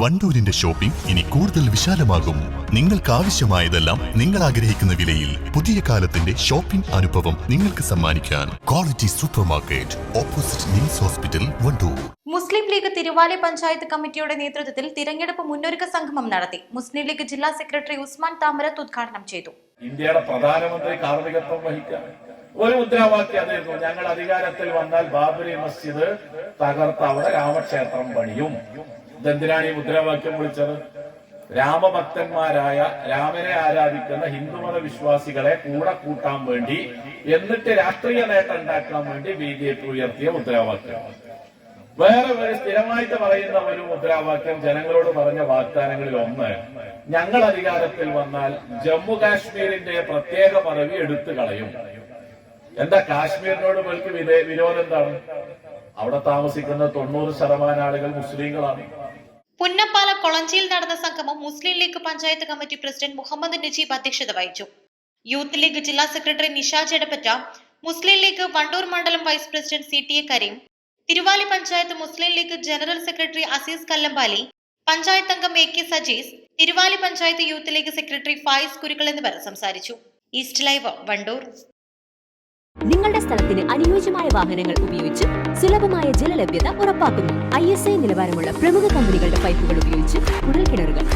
വണ്ടൂരിന്റെ shopping ഇനി കൂടുതൽ വിശാലമാകും. നിങ്ങൾക്ക് ആവശ്യമായതെല്ലാം നിങ്ങൾ ആഗ്രഹിക്കുന്ന വിലയിൽ പുതിയ കാലത്തിന്റെ ഷോപ്പിംഗ് അനുഭവം നിങ്ങൾക്ക് സമ്മാനിക്കാൻ quality super market opposite NIMS hospital Wandoor. Muslim League Thiruvali panchayat കമ്മിറ്റിയുടെ നേതൃത്വത്തിൽ തിരഞ്ഞെടുപ്പ് മുന്നൊരുക്ക സംഗമം നടത്തി. മുസ്ലിം ലീഗ് ജില്ലാ സെക്രട്ടറി ഉസ്മാൻ താമരത്ത് ഉദ്ഘാടനം ചെയ്തു. ഇന്ത്യയുടെ പ്രധാനമന്ത്രി കാർമ്മികത്വം വഹിക്കാൻ ഒരു മുദ്രാവാക്യം അതായിരുന്നു ഞങ്ങൾ അധികാരത്തിൽ വന്നാൽ ബാബരി മസ്ജിദ് തകർത്ത് അവിടെ രാമക്ഷേത്രം പണിയും. ഇതെന്തിനാണ് ഈ മുദ്രാവാക്യം വിളിച്ചത്? രാമഭക്തന്മാരായ രാമനെ ആരാധിക്കുന്ന ഹിന്ദുമത വിശ്വാസികളെ കൂടെ കൂട്ടാൻ വേണ്ടി എന്നിട്ട് രാഷ്ട്രീയ നേട്ടം ഉണ്ടാക്കാൻ വേണ്ടി ബി ജെ പി ഉയർത്തിയ മുദ്രാവാക്യം. വേറെ ഒരു സ്ഥിരമായിട്ട് പറയുന്ന ഒരു മുദ്രാവാക്യം ജനങ്ങളോട് പറഞ്ഞ വാഗ്ദാനങ്ങളിൽ ഒന്ന്. ഞങ്ങൾ അധികാരത്തിൽ വന്നാൽ ജമ്മു കാശ്മീരിന്റെ പ്രത്യേക പദവി എടുത്തു കളയും. എന്താ കാശ്മീരിനോട് ഇവർക്ക് വിരോധം എന്താണ്? അവിടെ താമസിക്കുന്ന തൊണ്ണൂറ് ശതമാനം ആളുകൾ മുസ്ലിങ്ങളാണ്. പുന്നപ്പാല കൊളഞ്ചിയിൽ നടന്ന സംഗമം മുസ്ലിം ലീഗ് പഞ്ചായത്ത് കമ്മിറ്റി പ്രസിഡന്റ് മുഹമ്മദ് നജീബ് അധ്യക്ഷത വഹിച്ചു. യൂത്ത് ലീഗ് ജില്ലാ സെക്രട്ടറി നിഷ ചേടപ്പറ്റ മുസ്ലിം ലീഗ് വണ്ടൂർ മണ്ഡലം vice president C T A Karim Thiruvali panchayat Muslim League general secretary Azeez Kallampali panchayat അംഗം A K Sajees Thiruvali panchayat youth League secretary Faiz Kurukkal എന്നിവർ സംസാരിച്ചു. East Live Wandoor. നിങ്ങളുടെ സ്ഥലത്തിന് അനുയോജ്യമായ വാഹനങ്ങൾ ഉപയോഗിച്ച് സുലഭമായ ജലലഭ്യത ഉറപ്പാക്കുന്നു. ഐ എസ് ഐ നിലവാരമുള്ള പ്രമുഖ കമ്പനികളുടെ പൈപ്പുകൾ ഉപയോഗിച്ച് കുഴൽക്കിണറുകൾ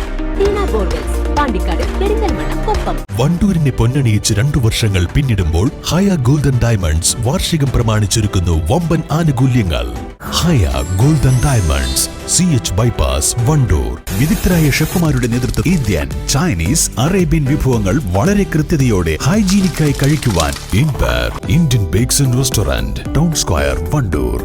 കൊപ്പം. വണ്ടൂരിനെ പൊന്നണിയിച്ച് രണ്ടു വർഷങ്ങൾ പിന്നിടുമ്പോൾ ഹയ ഗോൾഡൻ ഡയമണ്ട്സ് വാർഷികം പ്രമാണിച്ചൊരുക്കുന്നു വമ്പൻ ആനുകൂല്യങ്ങൾ. Haya golden diamonds. C H bypass Wandoor. വിദഗ്ധരായ ഷെഫുമാരുടെ നേതൃത്വം ഇന്ത്യൻ ചൈനീസ് അറേബ്യൻ വിഭവങ്ങൾ വളരെ കൃത്യതയോടെ ഹൈജീനിക്കായി കഴിക്കുവാൻ inspire Indian bakes and restaurant town square Wandoor.